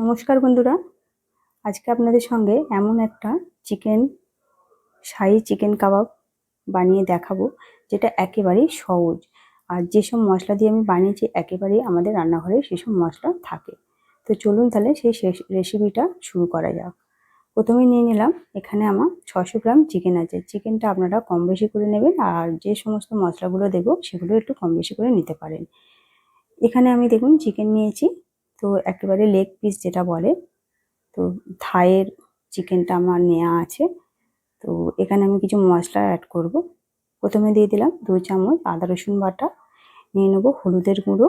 নমস্কার বন্ধুরা। আজকে আপনাদের সঙ্গে এমন একটা চিকেন, শাহি চিকেন কাবাব বানিয়ে দেখাবো, যেটা একেবারেই সহজ। আর যেসব মশলা দিয়ে আমি বানিয়েছি, একেবারেই আমাদের রান্নাঘরে সেসব মশলা থাকে। তো চলুন তাহলে সেই রেসিপিটা শুরু করা যাক। প্রথমে নিয়ে নিলাম, এখানে আমার ছশো গ্রাম চিকেন আছে। চিকেনটা আপনারা কম বেশি করে নেবেন, আর যে সমস্ত মশলাগুলো দেবো, সেগুলো একটু কম বেশি করে নিতে পারেন। এখানে আমি দেখুন, চিকেন নিয়েছি তো একেবারে লেগ পিস যেটা বলে, তো থায়ের চিকেনটা আমার নেওয়া আছে। তো এখানে আমি কিছু মশলা অ্যাড করব। প্রথমে দিয়ে দিলাম দু চামচ আদা, রসুন বাটা, নিয়ে নেব হলুদের গুঁড়ো।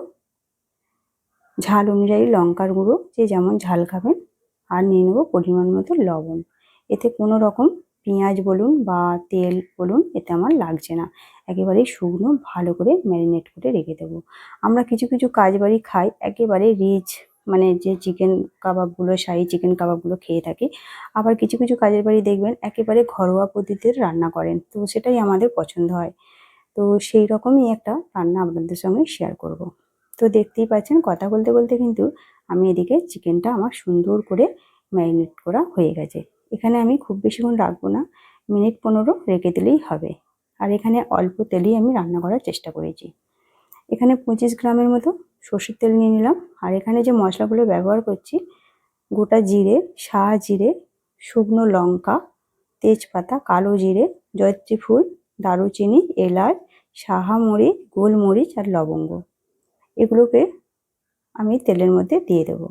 ঝাল অনুযায়ী লঙ্কার গুঁড়ো, যে যেমন ঝাল খাবেন। আর নিয়ে নেব পরিমাণ মতো লবণ। এতে কোনো রকম পেঁয়াজ বলুন বা তেল বলুন, এতে আমার লাগছে না। একেবারে শুকনো, ভালো করে ম্যারিনেট করে রেখে দেবো। আমরা কিছু কিছু কাজ বাড়ি খাই, একেবারে রিচ মানে যে চিকেন কাবাবগুলো, শাহি চিকেন কাবাবগুলো খেয়ে থাকি। আবার কিছু কিছু কাজের বাড়ি দেখবেন, একেবারে ঘরোয়া পদ্ধতিতে রান্না করেন। তো সেটাই আমাদের পছন্দ হয়। তো সেই রকমই একটা রান্না আপনাদের সঙ্গে শেয়ার করব। তো দেখতেই পাচ্ছেন, কথা বলতে বলতে কিন্তু আমি এদিকে চিকেনটা আমার সুন্দর করে ম্যারিনেট করা হয়ে গেছে। এখানে আমি খুব বেশিক্ষণ রাখব না, মিনিট পনেরো রেখে দিলেই হবে। আর এখানে অল্প তেলেই আমি রান্না করার চেষ্টা করেছি। এখানে পঁচিশ গ্রামের মতো সর্ষের তেল নিয়ে নিলাম। আর এখানে যে মশলাগুলো ব্যবহার করছি, গোটা জিরে শাহ জিরে, শুকনো লঙ্কা, তেজপাতা, কালো জিরে, জয়ত্রী ফুল, দারুচিনি, এলাচ সাহামরিচ গোলমরিচ আর লবঙ্গ। এগুলোকে আমি তেলের মধ্যে দিয়ে দেবো।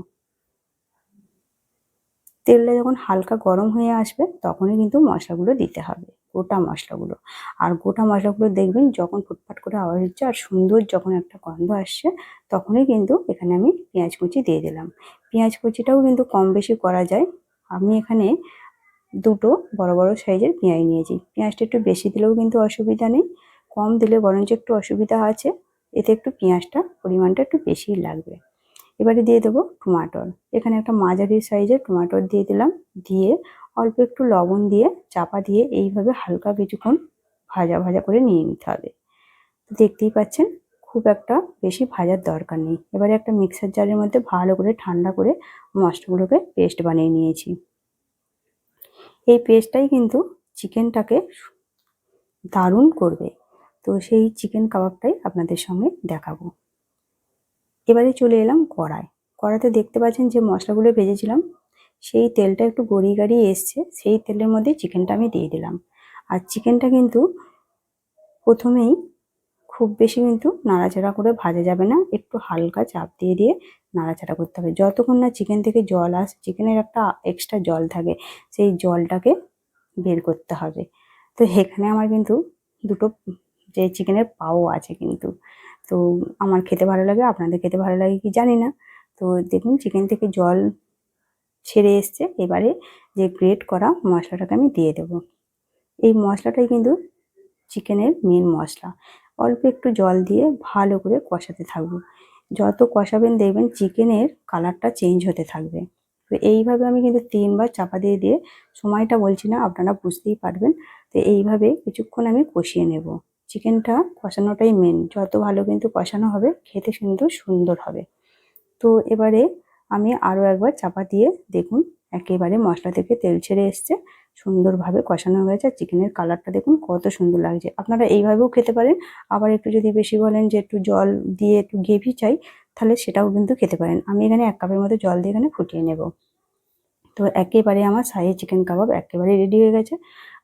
তেলটা যখন হালকা গরম হয়ে আসবে, তখনই কিন্তু মশলাগুলো দিতে হবে, গোটা মশলাগুলো। আর গোটা মশলাগুলো দেখবেন যখন ফুটফাট করে আওয়াজ হচ্ছে আর সুন্দর যখন একটা গন্ধ আসছে, তখনই কিন্তু এখানে আমি পেঁয়াজ কুচি দিয়ে দিলাম। পেঁয়াজ কুচিটাও কিন্তু কম বেশি করা যায়। আমি এখানে দুটো বড় বড় সাইজের পেঁয়াজ নিয়েছি। পেঁয়াজটা একটু বেশি দিলেও কিন্তু অসুবিধা নেই, কম দিলে বরঞ্চ একটু অসুবিধা আছে, এতে একটু পেঁয়াজটা পরিমাণটা একটু বেশিই লাগবে। এবারে দিয়ে দেবো টমাটোর। এখানে একটা মাঝারি সাইজের টমাটোর দিয়ে দিলাম। দিয়ে অল্প একটু লবণ দিয়ে চাপা দিয়ে এইভাবে হালকা কিছুক্ষণ ভাজা ভাজা করে নিয়ে নিতে হবে। দেখতেই পাচ্ছেন, খুব একটা বেশি ভাজার দরকার নেই। এবারে একটা মিক্সার জারের মধ্যে ভালো করে ঠান্ডা করে মশলাগুলোকে পেস্ট বানিয়ে নিয়েছি। এই পেস্টটাই কিন্তু চিকেনটাকে দারুণ করবে। তো সেই চিকেন কাবাবটাই আপনাদের সঙ্গে দেখাবো। এবারে চলে এলাম কড়ায় কড়াতে দেখতে পাচ্ছেন যে মশলাগুলো ভেজেছিলাম, সেই তেলটা একটু গড়িয়ে গাড়িয়ে এসছে, সেই তেলের মধ্যে চিকেনটা আমি দিয়ে দিলাম। আর চিকেনটা কিন্তু প্রথমেই খুব বেশি কিন্তু নাড়াচাড়া করে ভাজা যাবে না, একটু হালকা চাপ দিয়ে দিয়ে নাড়াচাড়া করতে হবে। যতক্ষণ না চিকেন থেকে জল আসে চিকেনের একটা এক্সট্রা জল থাকে, সেই জলটাকে বের করতে হবে। তো এখানে আমার কিন্তু দুটো যে চিকেনের পাও আছে কিন্তু তো আমার খেতে ভালো লাগে, আপনাদের খেতে ভালো লাগে কি জানি না। তো দেখুন চিকেন থেকে জল ছেড়ে এসছে, এবারে যে গ্রেট করা মশলাটাকে আমি দিয়ে দেব। এই মশলাটাই কিন্তু চিকেনের মেন মশলা। অল্প একটু জল দিয়ে ভালো করে কষাতে থাকব। যত কষাবেন দেখবেন চিকেনের কালারটা চেঞ্জ হতে থাকবে। তো এইভাবে আমি কিন্তু তিনবার চাপা দিয়ে দিয়ে সময়টা বলছি না, আপনারা বুঝতেই পারবেন। তো এইভাবে কিছুক্ষণ আমি কষিয়ে নেব। চিকেনটা কষানোটাই মেন যত ভালো কিন্তু কষানো হবে, খেতে কিন্তু সুন্দর হবে। তো এবারে আমি আরও একবার চাপা দিয়ে দেখুন, একেবারে মশলা থেকে তেল ছেড়ে এসছে। সুন্দরভাবে কষানো হয়েছে। আর চিকেনের কালারটা দেখুন, কত সুন্দর লাগছে। আপনারা এইভাবেও খেতে পারেন। আবার একটু যদি বেশি বলেন যে একটু জল দিয়ে একটু গ্রেভি চাই, তাহলে সেটাও কিন্তু খেতে পারেন। আমি এখানে এক কাপের মতো জল দিয়ে এখানে ফুটিয়ে নেব। তো একেবারে আমার সাইজ চিকেন কাবাব একেবারে রেডি হয়ে গেছে।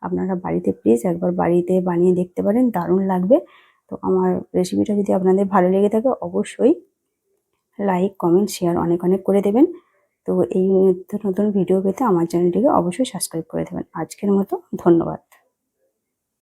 আপনারা বাড়িতে প্লিজ একবার বাড়িতে বানিয়ে দেখতে পারেন, দারুণ লাগবে। তো আমার রেসিপিটা যদি আপনাদের ভালো লেগে থাকে, অবশ্যই লাইক কমেন্ট শেয়ার অনেক অনেক করে দেবেন। তো এই নতুন নতুন ভিডিও পেতে আমার চ্যানেলটিকে অবশ্যই সাবস্ক্রাইব করে দেবেন। আজকের মতো, ধন্যবাদ।